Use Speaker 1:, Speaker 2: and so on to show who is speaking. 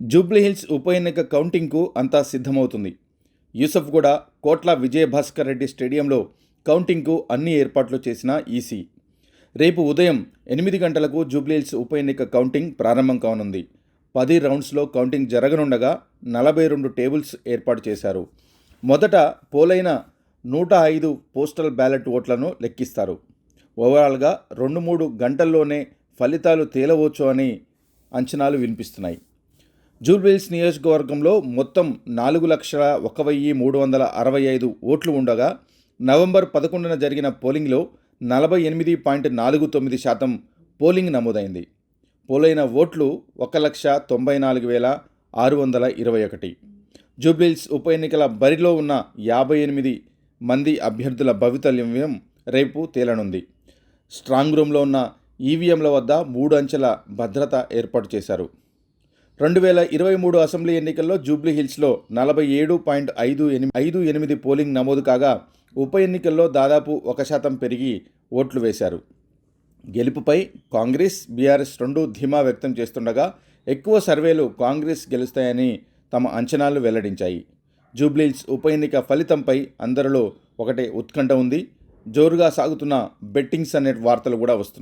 Speaker 1: జూబ్లీహిల్స్ ఉప ఎన్నిక కౌంటింగ్కు అంతా సిద్ధమవుతుంది. యూసఫ్ కూడా కోట్ల విజయభాస్కర్ రెడ్డి స్టేడియంలో కౌంటింగ్కు అన్ని ఏర్పాట్లు చేసిన ఈసీ. రేపు ఉదయం ఎనిమిది గంటలకు జూబ్లీహిల్స్ ఉప ఎన్నిక కౌంటింగ్ ప్రారంభం కానుంది. పది రౌండ్స్లో కౌంటింగ్ జరగనుండగా నలభై రెండు టేబుల్స్ ఏర్పాటు చేశారు. మొదట పోలైన నూట ఐదు పోస్టల్ బ్యాలెట్ ఓట్లను లెక్కిస్తారు. ఓవరాల్గా రెండు మూడు గంటల్లోనే ఫలితాలు తేలవచ్చు అని అంచనాలు వినిపిస్తున్నాయి. జూబ్లీహిల్స్ నియోజకవర్గంలో మొత్తం నాలుగు లక్షల ఒక వెయ్యి మూడు వందల అరవై ఐదు ఓట్లు ఉండగా నవంబర్ పదకొండున జరిగిన పోలింగ్లో నలభై ఎనిమిది పాయింట్ నాలుగు తొమ్మిది శాతం పోలింగ్ నమోదైంది. పోలైన ఓట్లు ఒక లక్ష తొంభై నాలుగు వేల ఆరు వందల ఇరవై ఒకటి. జూబ్లీహిల్స్ ఉప ఎన్నికల బరిలో ఉన్న యాభై ఎనిమిది మంది అభ్యర్థుల భవితవ్యం రేపు తేలనుంది. స్ట్రాంగ్ రూమ్లో ఉన్న ఈవీఎంల వద్ద మూడు అంచెల భద్రత ఏర్పాటు చేశారు. రెండు వేల ఇరవై మూడు అసెంబ్లీ ఎన్నికల్లో జూబ్లీ హిల్స్లో నలభై ఏడు పాయింట్ ఐదు ఎనిమిది ఐదు ఎనిమిది పోలింగ్ నమోదు కాగా ఉప ఎన్నికల్లో దాదాపు ఒక శాతం పెరిగి ఓట్లు వేశారు. గెలుపుపై కాంగ్రెస్ బీఆర్ఎస్ రెండు ధీమా వ్యక్తం చేస్తుండగా ఎక్కువ సర్వేలు కాంగ్రెస్ గెలుస్తాయని తమ అంచనాలు వెల్లడించాయి. జూబ్లీహిల్స్ ఉప ఎన్నిక ఫలితంపై అందరిలో ఒకటే ఉత్కంఠ ఉంది. జోరుగా సాగుతున్న బెట్టింగ్స్ అనే వార్తలు కూడా వస్తున్నాయి.